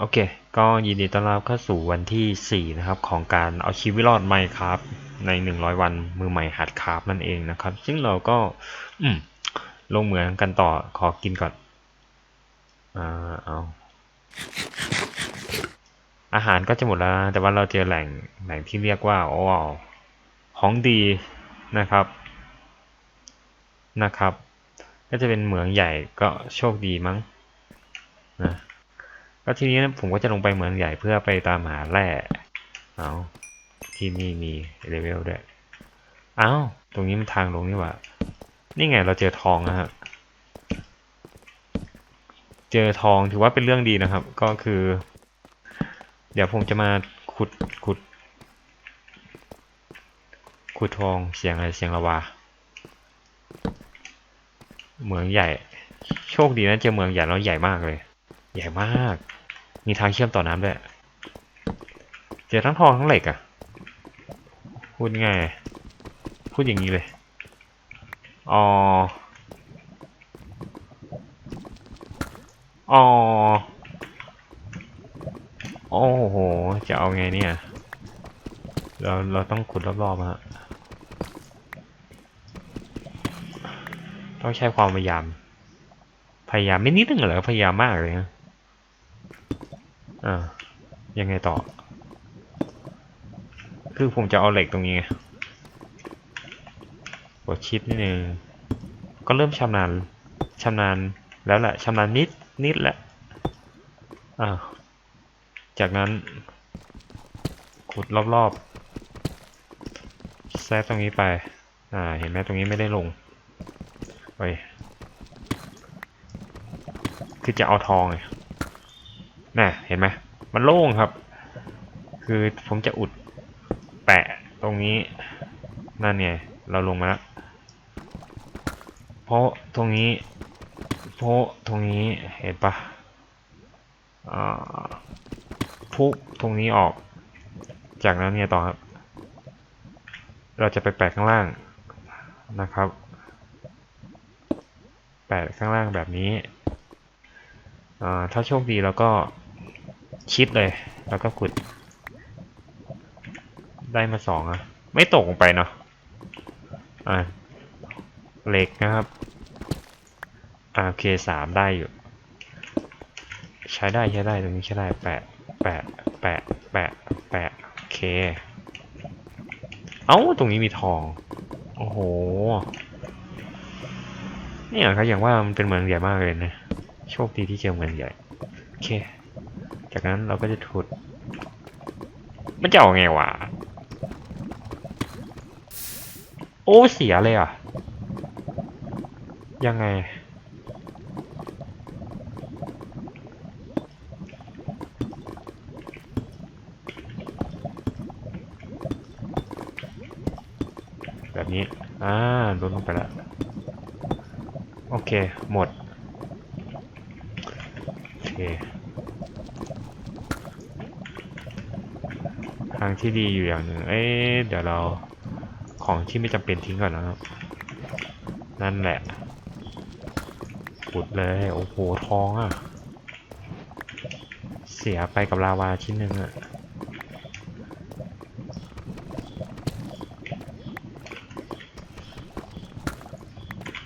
โอเค ก็ยินดีต้อนรับเข้าสู่วันที่ 4 นะครับ ของการเอาชีวิตรอดไมค์ครับใน 100 วันมือใหม่หัดคราฟนั่นเองนะครับ ซึ่งเราก็อืมลงเหมืองกันต่อขอกินก่อนอ่าเอาอาหารก็จะหมดแล้ว แต่ว่าเราเจอแหล่งแหล่งที่เรียกว่าโอ้ของดีนะครับนะครับ ก็จะเป็นเหมืองใหญ่ก็โชคดีมั้งนะ ก็ทีนี้ผมก็จะลงไปเมืองใหญ่เพื่อไปตามหาแร่เอาที่นี่มีเลเวลด้วยเอ้า ตรงนี้มันทางลงนี่หว่า นี่ไงเราเจอทองนะฮะ เจอทองถือว่าเป็นเรื่องดีนะครับ ก็คือ เดี๋ยวผมจะมาขุดขุด ขุดทองเสียงอะไรเสียงละวาเหมืองใหญ่ โชคดีนะเจอเมืองใหญ่แล้วใหญ่มากเลย ใหญ่มาก มีทางเชื่อมต่อน้ำด้วย เจอทั้งทองทั้งเหล็กอะ่ะพูดง่ายพูดอย่างนี้เลย อ๋อ อ๋อ โอ้โห จะเอาไงเนี่ย เราเราต้องขุดรอบๆฮะต้องใช้ความพยายาม พยายามไม่นิดนึงเหรอ พยายามมากเลยนะ อ่ายังไงต่อ คือผมจะเอาเหล็กตรงนี้ไงกดชิปนิดนึงก็เริ่มชำนาญชำนาญแล้วแหละชำนาญนิดนิดแหละอ่าจากนั้นขุดรอบๆแซะตรงนี้ไป อ่า เห็นไหมตรงนี้ไม่ได้ลงเฮ้ยคือจะเอาทองไง เห็นไหมมันโล่งครับ คือผมจะอุดแปะตรงนี้นั่นไงเราลงมาแล้วเพราะตรงนี้เพราะตรงนี้เห็นปะอ่าพุตรงนี้ออก จากนั้นเนี่ยต่อครับ เราจะไปแปะข้างล่างนะครับ แปะข้างล่างแบบนี้อ่าถ้าโชคดีเราก็ ชิดเลย แล้วก็ขุด ได้มาสองอะไม่ตกลงไปเนาะอ่าเหล็กนะครับอ่าโอเคสามได้อยู่ ใช้ได้ใช้ได้ตรงนี้ใช้ได้แปะแปะแปะแปะแปะโอเค เอ้าตรงนี้มีทอง โอ้โหเนี่ยครับอย่างว่ามันเป็นเมืองใหญ่มากเลยนะ โชคดีที่เจอเมืองใหญ่ โอเค จากนั้นเราก็จะถุด มันจะเอาไงวะ โอ้เสียเลยอะ ยังไง แบบนี้ อ่าลดลงไปแล้ว โอเค หมด โอเคางที่ดีอยู่อย่างหนึ่งเอ๊ะเดี๋ยวเราของที่ไม่จำเป็นทิ้งก่อนนะครับ นั่นแหละขุดเลย โอ้โห ทองอะ เสียไปกับลาวาชิ้นหนึ่งอะ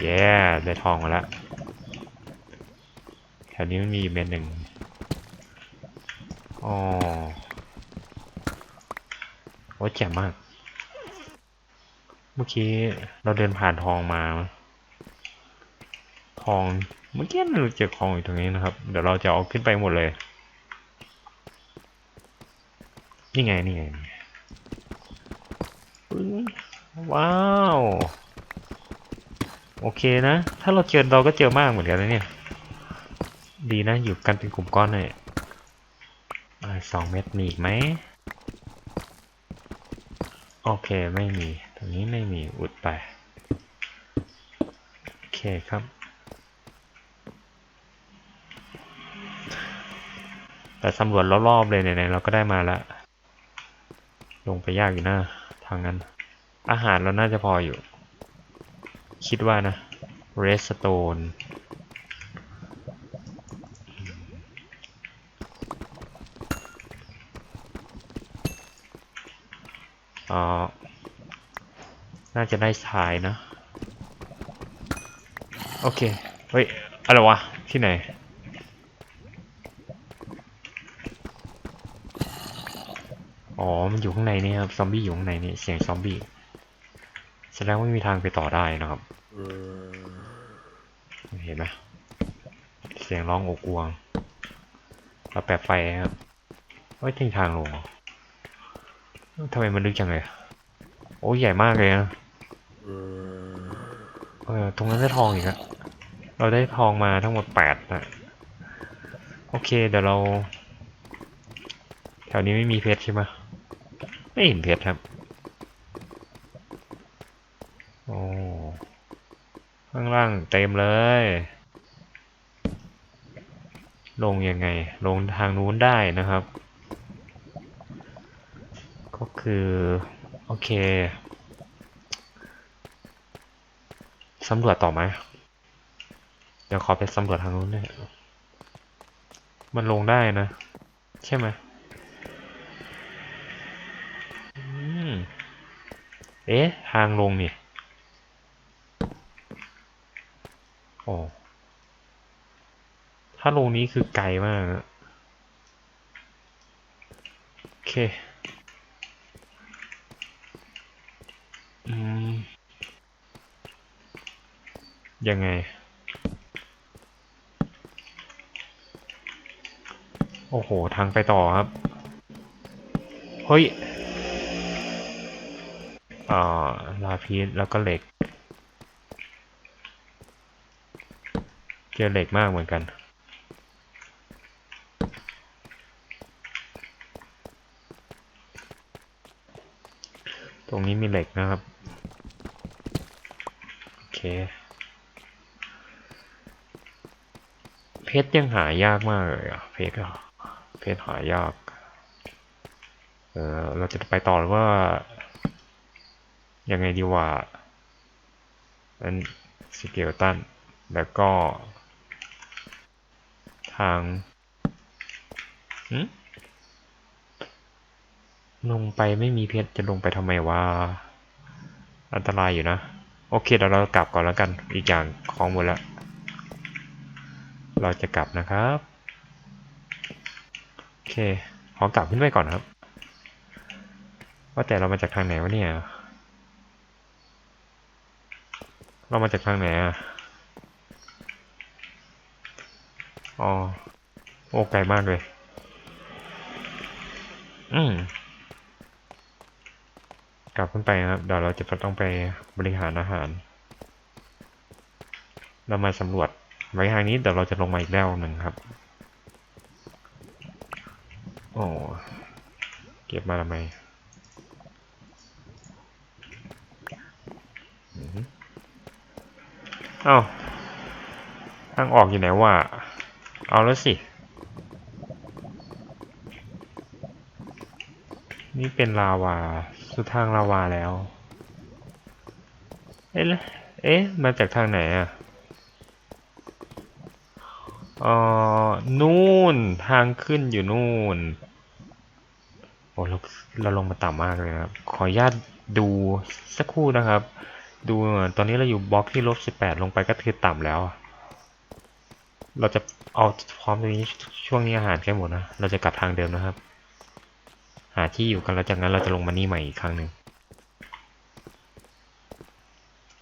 เย้ได้ทองมาแล้วแถวนี้มันมีเม็ดหนึ่งอ๋อ โอ้แจ่มมาก เมื่อกี้เราเดินผ่านทองมา ทองเมื่อกี้เราเจอทองอยู่ตรงนี้นะครับ เดี๋ยวเราจะเอาขึ้นไปหมดเลย นี่ไงนี่ไงว้าว โอเคนะ ถ้าเราเจอเราก็เจอมากเหมือนกันนะเนี่ย ดีนะอยู่กันเป็นกลุ่มก้อนเลยสองเม็ดมีอีกไหม โอเคไม่มีตรงนี้ไม่มีอุดไป โอเคครับ แต่สำรวจรอบๆเลยไหนๆเราก็ได้มาแล้ว ลงไปยากอยู่นะทางนั้น อาหารเราน่าจะพออยู่ คิดว่านะ redstone อ่าน่าจะได้ทรายนะ โอเค เฮ้ย อะไรวะ ที่ไหน อ๋อ มันอยู่ข้างในนี่ครับ ซอมบี้อยู่ข้างในนี่ เสียงซอมบี้ แสดงว่าไม่มีทางไปต่อได้นะครับ เห็นไหมเสียงร้องโอกวงเราแปะไฟครับเฮ้ยทิ้งทางลงเหรอ ทำไมมันลึกจังเลยโอ้ยใหญ่มากเลยนะเออตรงนั้นได้ทองอีกอะเราได้ทองมาทั้งหมดแปดนะโอเคเดี๋ยวเรา แถวนี้ไม่มีเพชรใช่ไหมไม่เห็นเพชรครับโอ้ข้างล่างเต็มเลย ลงยังไง ลงทางนู้นได้นะครับ คือ โอเคสำรวจต่อไหมเดี๋ยวขอไปสำรวจทางนู้นด้วยมันลงได้นะ ใช่ไหมเอ๊ะ ทางลงนี่ โอ้ ถ้าลงนี้คือไกลมาก โอเค อืม ยังไง โอ้โห ทางไปต่อครับ เฮ้ยอ่าลาพีสแล้วก็เหล็ก เจอเหล็กมากเหมือนกัน ตรงนี้มีเหล็กนะครับ โอเค เพชรยังหายากมากเลยอะเพชรอะเพชรหายาก เออเราจะไปต่อหรือว่า ยังไงดีว่านั้นสเกลตัน แล้วก็ ทางลงไปไม่มีเพชรจะลงไปทำไมวะอันตรายอยู่นะ โอเคเดี๋ยวเรากลับก่อนแล้วกัน อีกอย่างของหมดแล้ว เราจะกลับนะครับ โอเคขอกลับขึ้นไปก่อนครับ ว่าแต่เรามาจากทางไหนวะเนี่ย เรามาจากทางไหนอะอ๋อโอ้ไกลมากเลย อืมกลับขึ้นไปครับ เดี๋ยวเราจะต้องไปบริหารอาหาร เรามาสำรวจ ไว้ทางนี้เดี๋ยวเราจะลงมาอีกแล้วหนึ่งครับ โอ้เก็บมาทำไมเอ้าทางออกอยู่ไหนวะเอาแล้วสิ นี่เป็นลาวา สุดทางลาวาแล้ว เอ๊ะ เอ๊ะ มาจากทางไหนอะ เอ่อนู่นทางขึ้นอยู่นู่นโอ้เราเราลงมาต่ำมากเลยครับ ขออนุญาตดูสักครู่นะครับ ดูตอนนี้เราอยู่บล็อกที่ลบสิบแปดลงไปก็คือต่ำแล้ว เราจะเอาพร้อมตรงนี้ช่วงนี้อาหารใกล้หมดนะ เราจะกลับทางเดิมนะครับ หาที่อยู่กันแล้วจากนั้นเราจะลงมานี่ใหม่อีกครั้งหนึ่ง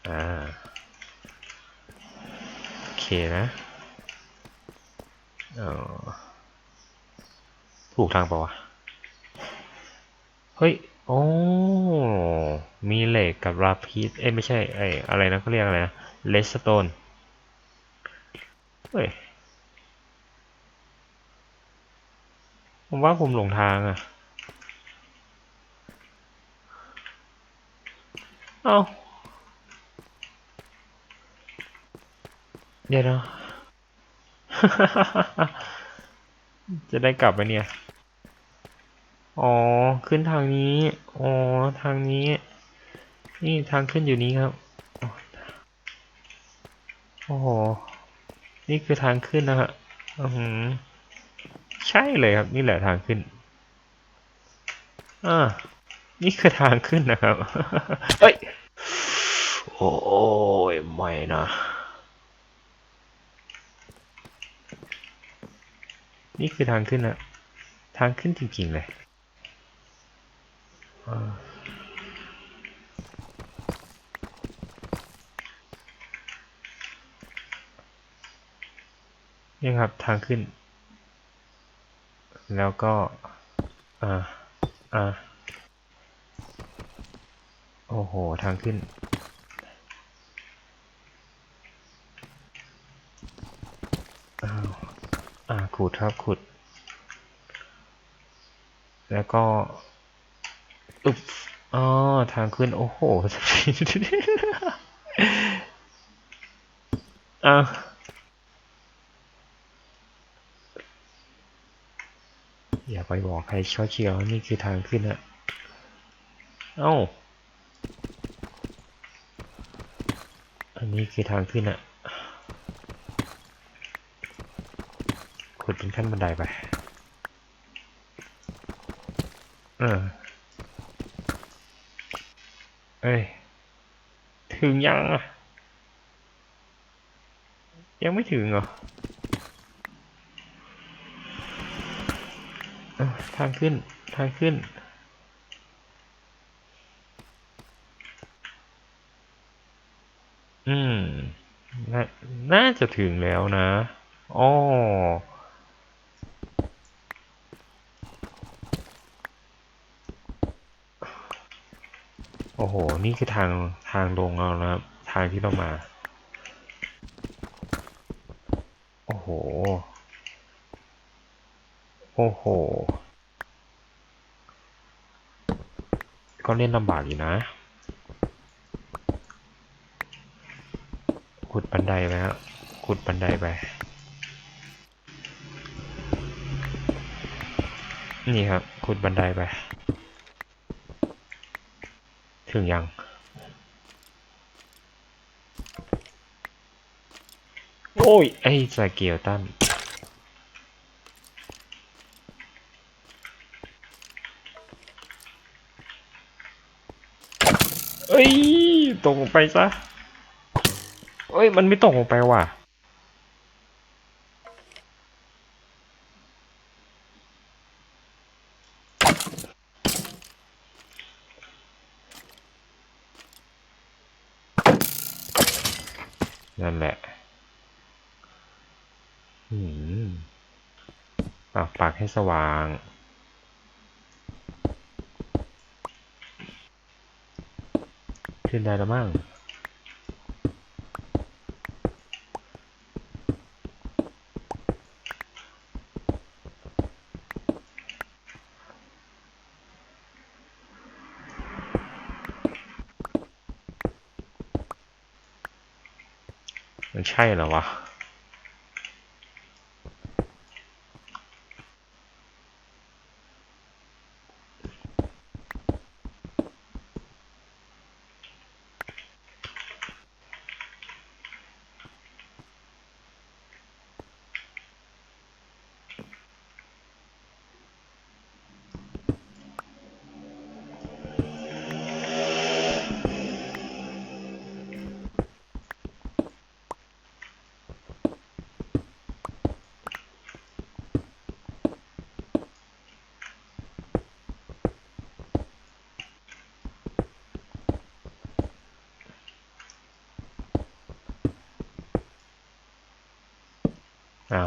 อ่าโอเคนะ เออถูกทางเปล่าวะ เฮ้ย โอ้ มีเหล็กกับราพีดเอ้ยไม่ใช่ ไอ้อะไรนะเขาเรียกอะไรนะ เลสโตน เฮ้ย ผมว่าผมหลงทางอะเอ้าเดี๋ยวนะ จะได้กลับไปเนี่ย อ๋อ ขึ้นทางนี้ อ๋อ ทางนี้ นี่ทางขึ้นอยู่นี้ครับ โอ้โห นี่คือทางขึ้นนะฮะ อือใช่เลยครับ นี่แหละทางขึ้น อ่า นี่คือทางขึ้นนะครับเอ้ย โอ้ยไม่นะ นี่คือทางขึ้นนะทางขึ้นจริงๆเลยนี่ครับทางขึ้น แล้วก็ อ่า อ่า โอ้โห ทางขึ้น อ้าว อ่า ขุ ดครับขุด แล้วก็อึบอ๋อทางขึ้น โอ้โหอ่าอย่าไปบอกใครเชียวเชียวนี่คือทางขึ้นอะเอ้า อันนี้คือทางขึ้นอะ ขุดเป็นขั้นบันไดไป เออ เอ้ย ถึงยังอะยังไม่ถึงเหรอทางขึ้น ทางขึ้น อืมนน่าจะถึงแล้วนะอ๋อ โอ้โห นี่คือทางทางลงเรานะครับ ทางที่เรามา โอ้โห โอ้โห ก็เล่นลำบากอยู่นะ ขุดบันไดไปครับขุดบันไดไป นี่ครับ ขุดบันไดไป ถึงยัง โอ้ย ไอ้สเกลตันเอ้ย ตกลงไปซะ เอ้ย มันไม่ตกลงไปว่ะ นั่นแหละอืมปากปากให้สว่าง ขึ้นได้แล้วมั้ง มันใช่เหร อ่า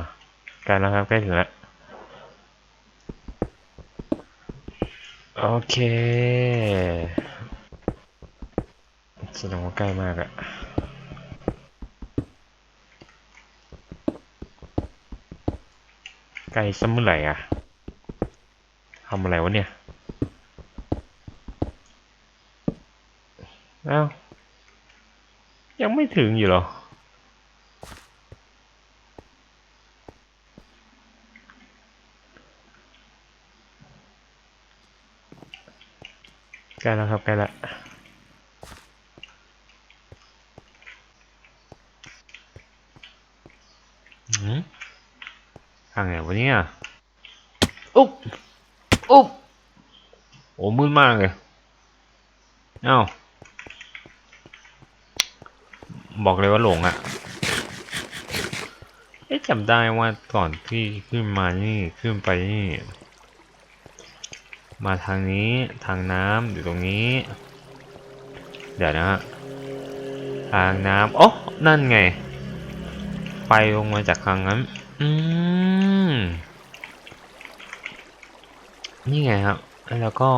ใกล้แล้วครับใกล้ถึงแล้วโอเคแสดงว่าใกล้มากอะใกล้สักเมื่อไหร่อะทำอะไรวะเนี่ย เอ้า ยังไม่ถึงอยู่หรอ ใกล้แล้วครับใกล้แล้วหืมทางไหนวะเนี่ยอุ๊บอุ๊บโอ้มืดมากเลยเอ้าบอกเลยว่าหลงอะ่ะเอ๊ะจำได้ว่าก่อนที่ขึ้นมานี่ขึ้นไปนี่ มาทางนี้ทางน้ำอยู่ตรงนี้ เดี๋ยวนะฮะทางน้ำโอ้นั่นไงไฟลงมาจากทางนั้น อืม นี่ไงครับ แล้วก็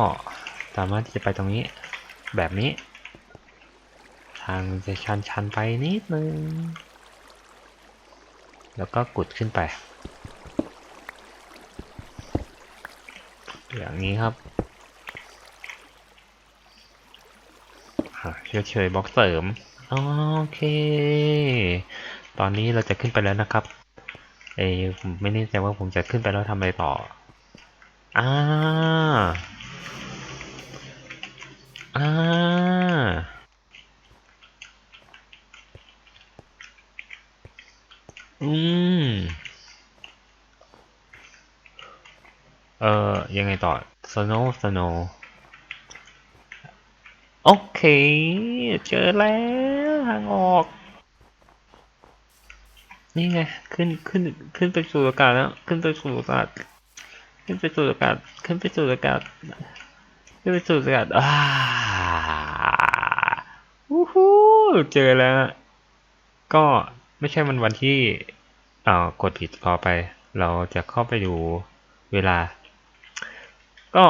สามารถที่จะไปตรงนี้ แบบนี้ ทางจะชันชันๆไปนิดนึง แล้วก็กดขึ้นไป อย่างนี้ครับเฉยเฉยๆบล็อกเสริม โอเค ตอนนี้เราจะขึ้นไปแล้วนะครับเอ้ผมไม่แน่ใจว่าผมจะขึ้นไปแล้วทำอะไรต่อ อ่า อ่า อืม เอ่อ ยังไงต่อ snow snow โอเค เจอแล้วทางออก นี่ไง ขึ้น ขึ้น ขึ้นไปสู่อากาศแล้ว ขึ้นไปสู่อากาศ ขึ้นไปสู่อากาศ ขึ้นไปสู่อากาศ ขึ้นไปสู่อากาศอ่าวู้ฮู้เจอแล้ว ก็ไม่ใช่มันวันที่เอ่อกดผิดพอไป เราจะเข้าไปดูเวลา ก็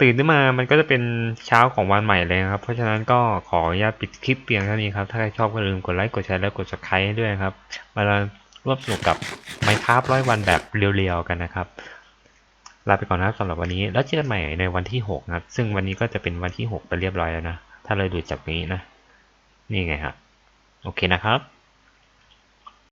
ตื่นขึ้นมามันก็จะเป็นเช้าของวันใหม่เลยครับ เพราะฉะนั้นก็ขออนุญาตปิดคลิปเพียงเท่านี้ครับ ถ้าใครชอบก็ลืมกดไลค์ กดแชร์ และกด subscribe ด้วยครับ มาร่วมสนุกกับ Minecraft ร้อยวันแบบเรียวๆกันนะครับ ลาไปก่อนนะครับสำหรับวันนี้ แล้วเจอกันใหม่ในวันที่ 6 นะครับ ซึ่งวันนี้ก็จะเป็นวันที่ 6 ไปเรียบร้อยแล้วนะ ถ้าเราดูจากนี้นะ นี่ไงครับโอเคนะครับ